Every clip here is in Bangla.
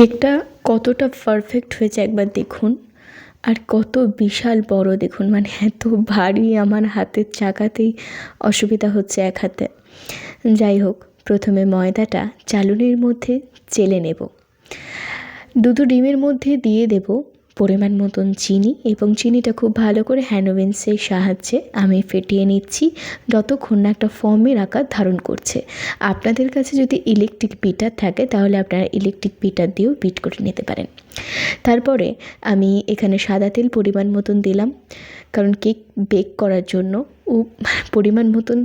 কেকটা কতটা পারফেক্ট হয়েছে একবার দেখুন। আর কত বিশাল বড় দেখুন মানে এত ভারী আমার হাতের চাকাতেই অসুবিধা হচ্ছে এক হাতে। যাই হোক, প্রথমে ময়দাটা চালুনির মধ্যে চেলে নেব। দুটো ডিমের মধ্যে দিয়ে দেব। পরিমাণ মতন চিনি এবং চিনিটা খুব ভালো করে হ্যান্ডওয়েন্সের সাহায্যে আমি ফেটিয়ে নিচ্ছি যতক্ষণ না একটা ফর্মের আকার ধারণ করছে। আপনাদের কাছে যদি ইলেকট্রিক বিটার থাকে তাহলে আপনারা ইলেকট্রিক বিটার দিয়েও বিট করে নিতে পারেন। তারপরে আমি এখানে সাদা তেল পরিমাণ মতন দিলাম, কারণ কেক বেক করার জন্য ও পরিমাণ মতন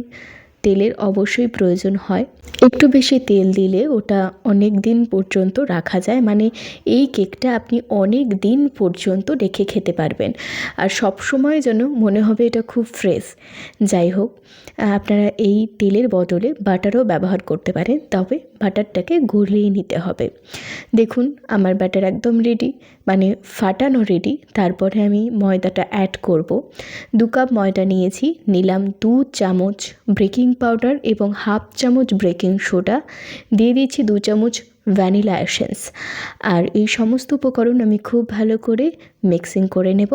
তেলের অবশ্যই প্রয়োজন হয়। একটু বেশি তেল দিলে ওটা অনেক দিন পর্যন্ত রাখা যায়। মানে এই কেকটা আপনি অনেক দিন পর্যন্ত রেখে খেতে পারবেন। আর সব সময় যেন মনে হবে এটা খুব ফ্রেশ যাই হোক আপনারা এই তেলের বদলে বাটারও ব্যবহার করতে পারেন। তবে বাটারটাকে গলিয়ে নিতে হবে। দেখুন, আমার ব্যাটার একদম রেডি মানে ফাটানো রেডি তারপরে আমি ময়দাটা অ্যাড করব। দু কাপ ময়দা নিয়েছি, নিলাম দু চামচ বেকিং পাউডার এবং হাফ চামচ বেকিং সোডা দিয়ে দিচ্ছি দু চামচ ভ্যানিলা এসেন্স আর এই সমস্ত উপকরণ আমি খুব ভালো করে মিক্সিং করে নেব।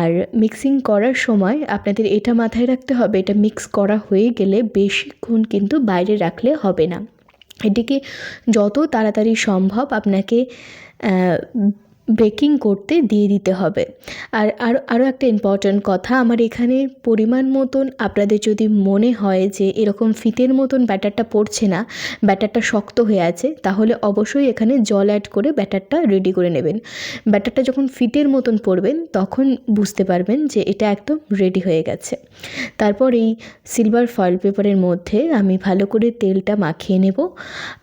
আর মিক্সিং করার সময় আপনাদের এটা মাথায় রাখতে হবে, এটা মিক্স করা হয়ে গেলে বেশিক্ষণ কিন্তু বাইরে রাখলে হবে না। এটিকে যত তাড়াতাড়ি সম্ভব আপনাকে বেকিং করতে দিয়ে দিতে হবে। আর আরও আরও একটা ইম্পর্ট্যান্ট কথা, আমার এখানে পরিমাণ মতন আপনাদের যদি মনে হয় যে এরকম ফিতের মতন ব্যাটারটা পড়ছে না, ব্যাটারটা শক্ত হয়ে আছে, তাহলে অবশ্যই এখানে জল অ্যাড করে ব্যাটারটা রেডি করে নেবেন। ব্যাটারটা যখন ফিতের মতন পড়বেন, তখন বুঝতে পারবেন যে এটা একদম রেডি হয়ে গেছে। তারপর এই সিলভার ফয়েল পেপারের মধ্যে আমি ভালো করে তেলটা মাখিয়ে নেব।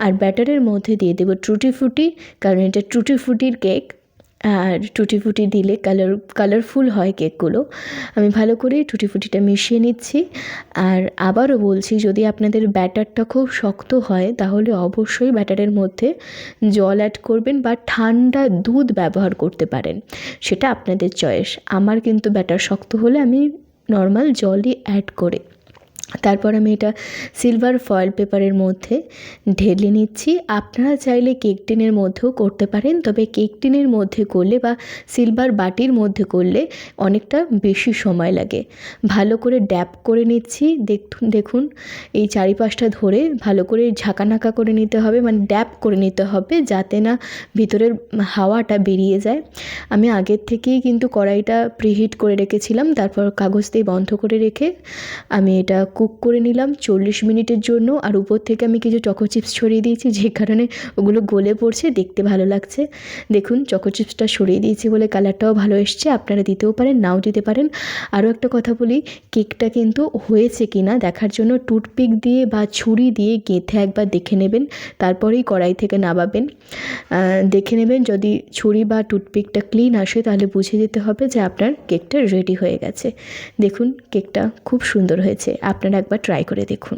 আর ব্যাটারের মধ্যে দিয়ে দেবো ট্রুটি ফ্রুটি কারণ এটা ট্রুটি ফ্রুটির কেক আর টুটি ফুটি দিলে কালার কালারফুল হয় কেকগুলো। আমি ভালো করে টুটি ফুটিটা মিশিয়ে নিচ্ছি। আর আবারও বলছি, যদি আপনাদের ব্যাটারটা খুব শক্ত হয়, তাহলে অবশ্যই ব্যাটারের মধ্যে জল অ্যাড করবেন বা ঠান্ডা দুধ ব্যবহার করতে পারেন। সেটা আপনাদের চয়েস। আমার কিন্তু ব্যাটার শক্ত হলে আমি নর্মাল জলই অ্যাড করে তারপর আমি এটা সিলভার ফয়েল পেপারের মধ্যে ঢেলে নিচ্ছি। আপনারা চাইলে কেক টিনের মধ্যেও করতে পারেন, তবে কেক টিনের মধ্যে করলে বা সিলভার বাটির মধ্যে করলে অনেকটা বেশি সময় লাগে। ভালো করে ড্যাপ করে নিচ্ছি। দেখুন দেখুন, এই চারিপাশটা ধরে ভালো করে ঝাঁকানাকা করে নিতে হবে মানে ড্যাপ করে নিতে হবে যাতে না ভিতরের হাওয়াটা বেরিয়ে যায়। আমি আগের থেকেই কিন্তু কড়াইটা প্রিহিট করে রেখেছিলাম, তারপর কাগজ দিয়ে বন্ধ করে রেখে আমি এটা কুক করে নিলাম চল্লিশ মিনিটের জন্য আর উপর থেকে আমি কিছু চকো চিপস ছড়িয়ে দিয়েছি, যে কারণে ওগুলো গলে পড়ছে, দেখতে ভালো লাগছে। দেখুন চকো চিপসটা সরিয়ে দিয়েছি বলে কালারটাও ভালো এসছে, আপনারা দিতেও পারেন, নাও দিতে পারেন। আরও একটা কথা বলি, কেকটা কিন্তু হয়েছে কি না দেখার জন্য টুথপিক দিয়ে বা ছুরি দিয়ে গেঁথে একবার দেখে নেবেন, তারপরেই কড়াই থেকে নামাবেন। দেখে নেবেন, যদি ছুরি বা টুথপিকটা ক্লিন আসে, তাহলে বুঝে যেতে হবে যে আপনার কেকটা রেডি হয়ে গেছে। দেখুন, কেকটা খুব সুন্দর হয়েছে। আপনারা একবার ট্রাই করে দেখুন।